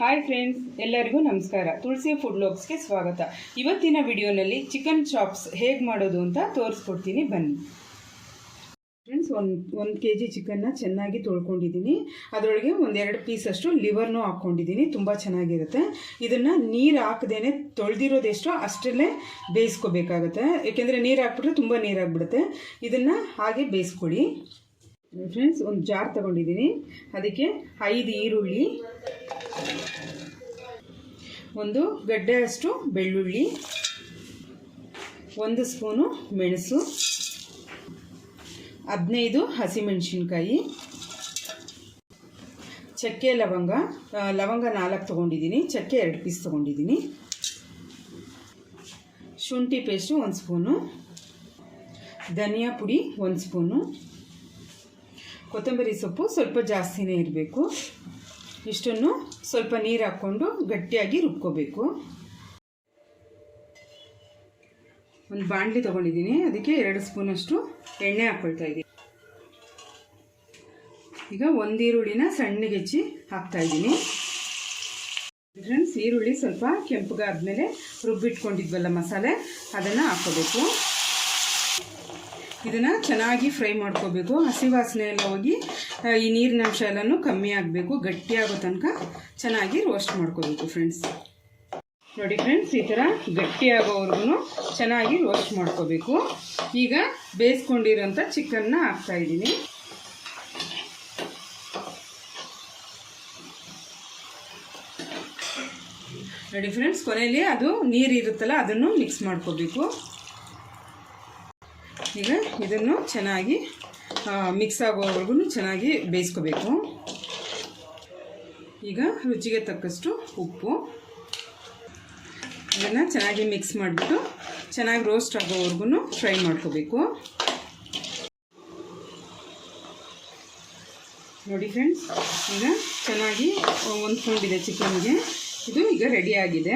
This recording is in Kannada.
ಹಾಯ್ ಫ್ರೆಂಡ್ಸ್ ಎಲ್ಲರಿಗೂ ನಮಸ್ಕಾರ. ತುಳಸಿ ಫುಡ್ ಲಾಗ್ಸ್ಗೆ ಸ್ವಾಗತ. ಇವತ್ತಿನ ವಿಡಿಯೋನಲ್ಲಿ ಚಿಕನ್ ಚಾಪ್ಸ್ ಹೇಗೆ ಮಾಡೋದು ಅಂತ ತೋರಿಸ್ಕೊಡ್ತೀನಿ. ಬನ್ನಿ. ಫ್ರೆಂಡ್ಸ್ ಒಂದು ಒಂದು ಕೆ ಜಿ ಚಿಕನ್ನ ಚೆನ್ನಾಗಿ ತೊಳ್ಕೊಂಡಿದ್ದೀನಿ. ಅದರೊಳಗೆ ಒಂದೆರಡು ಪೀಸಷ್ಟು ಲಿವರ್ನೂ ಹಾಕ್ಕೊಂಡಿದ್ದೀನಿ. ತುಂಬ ಚೆನ್ನಾಗಿರುತ್ತೆ. ಇದನ್ನು ನೀರು ಹಾಕದೇನೆ ತೊಳೆದಿರೋದೆಷ್ಟೋ ಅಷ್ಟರಲ್ಲೇ ಬೇಯಿಸ್ಕೋಬೇಕಾಗುತ್ತೆ. ಏಕೆಂದರೆ ನೀರು ಹಾಕ್ಬಿಟ್ರೆ ತುಂಬ ನೀರಾಗ್ಬಿಡುತ್ತೆ ಇದನ್ನು ಹಾಗೆ ಬೇಯಿಸ್ಕೊಳ್ಳಿ ಫ್ರೆಂಡ್ಸ್ ಒಂದು ಜಾರ್ ತಗೊಂಡಿದ್ದೀನಿ. ಅದಕ್ಕೆ ಐದು ಈರುಳ್ಳಿ ಒಂದು ಗಡ್ಡೆಯಷ್ಟು ಬೆಳ್ಳುಳ್ಳಿ, ಒಂದು ಸ್ಪೂನು ಮೆಣಸು, ಹದಿನೈದು ಹಸಿಮೆಣಸಿನ್ಕಾಯಿ, ಚಕ್ಕೆ ಲವಂಗ ಲವಂಗ ನಾಲ್ಕು ತೊಗೊಂಡಿದ್ದೀನಿ, ಚಕ್ಕೆ ಎರಡು ಪೀಸ್ ತೊಗೊಂಡಿದ್ದೀನಿ. ಶುಂಠಿ ಪೇಸ್ಟು ಒಂದು ಸ್ಪೂನು, ಧನಿಯಾ ಪುಡಿ ಒಂದು ಸ್ಪೂನು, ಕೊತ್ತಂಬರಿ ಸೊಪ್ಪು ಸ್ವಲ್ಪ ಜಾಸ್ತಿನೇ ಇರಬೇಕು. ಇಷ್ಟನ್ನು ಸ್ವಲ್ಪ ನೀರು ಹಾಕ್ಕೊಂಡು ಗಟ್ಟಿಯಾಗಿ ರುಬ್ಕೋಬೇಕು. ಒಂದು ಬಾಣಲಿ ತೊಗೊಂಡಿದ್ದೀನಿ. ಅದಕ್ಕೆ ಎರಡು ಸ್ಪೂನಷ್ಟು ಎಣ್ಣೆ ಹಾಕ್ಕೊಳ್ತಾ ಇದ್ದೀನಿ. ಈಗ ಒಂದು ಈರುಳ್ಳಿನ ಸಣ್ಣಗೆ ಹೆಚ್ಚಿ ಹಾಕ್ತಾ ಇದ್ದೀನಿ. ಫ್ರೆಂಡ್ಸ್, ಈರುಳ್ಳಿ ಸ್ವಲ್ಪ ಕೆಂಪಗಾದ್ಮೇಲೆ ರುಬ್ಬಿಟ್ಕೊಂಡಿದ್ವಲ್ಲ ಮಸಾಲೆ, ಅದನ್ನು ಹಾಕ್ಕೋಬೇಕು ಇದನ್ನು ಚೆನ್ನಾಗಿ ಫ್ರೈ ಮಾಡ್ಕೋಬೇಕು. ಹಸಿ ವಾಸನೆ ಎಲ್ಲ ಹೋಗಿ ಈ ನೀರಿನ ಅಂಶ ಎಲ್ಲನೂ ಕಮ್ಮಿ ಆಗಬೇಕು. ಗಟ್ಟಿಯಾಗೋ ತನಕ ಚೆನ್ನಾಗಿ ರೋಸ್ಟ್ ಮಾಡ್ಕೋಬೇಕು ಫ್ರೆಂಡ್ಸ್ ನೋಡಿ ಫ್ರೆಂಡ್ಸ್ ಈ ಥರ ಗಟ್ಟಿಯಾಗೋವರೆಗೂ ಚೆನ್ನಾಗಿ ರೋಸ್ಟ್ ಮಾಡ್ಕೋಬೇಕು. ಈಗ ಬೇಯಿಸ್ಕೊಂಡಿರೋಂಥ ಚಿಕನ್ನ ಹಾಕ್ತಾಯಿದ್ದೀನಿ ನೋಡಿ ಫ್ರೆಂಡ್ಸ್ ಕೊನೆಯಲ್ಲಿ ಅದು ನೀರು ಇರುತ್ತಲ್ಲ ಅದನ್ನು ಮಿಕ್ಸ್ ಮಾಡ್ಕೋಬೇಕು. ಈಗ ಇದನ್ನು ಚೆನ್ನಾಗಿ ಮಿಕ್ಸ್ ಆಗೋವರೆಗೂ ಚೆನ್ನಾಗಿ ಬೇಯಿಸ್ಕೋಬೇಕು. ಈಗ ರುಚಿಗೆ ತಕ್ಕಷ್ಟು ಉಪ್ಪು. ಇದನ್ನು ಚೆನ್ನಾಗಿ ಮಿಕ್ಸ್ ಮಾಡಿಬಿಟ್ಟು ಚೆನ್ನಾಗಿ ರೋಸ್ಟ್ ಆಗೋವರೆಗೂ ಫ್ರೈ ಮಾಡ್ಕೋಬೇಕು. ನೋಡಿ ಫ್ರೆಂಡ್ಸ್ ಈಗ ಚೆನ್ನಾಗಿ ಹೊಂದ್ಕೊಂಡಿದೆ ಚಿಕನ್ಗೆ. ಇದು ಈಗ ರೆಡಿ ಆಗಿದೆ.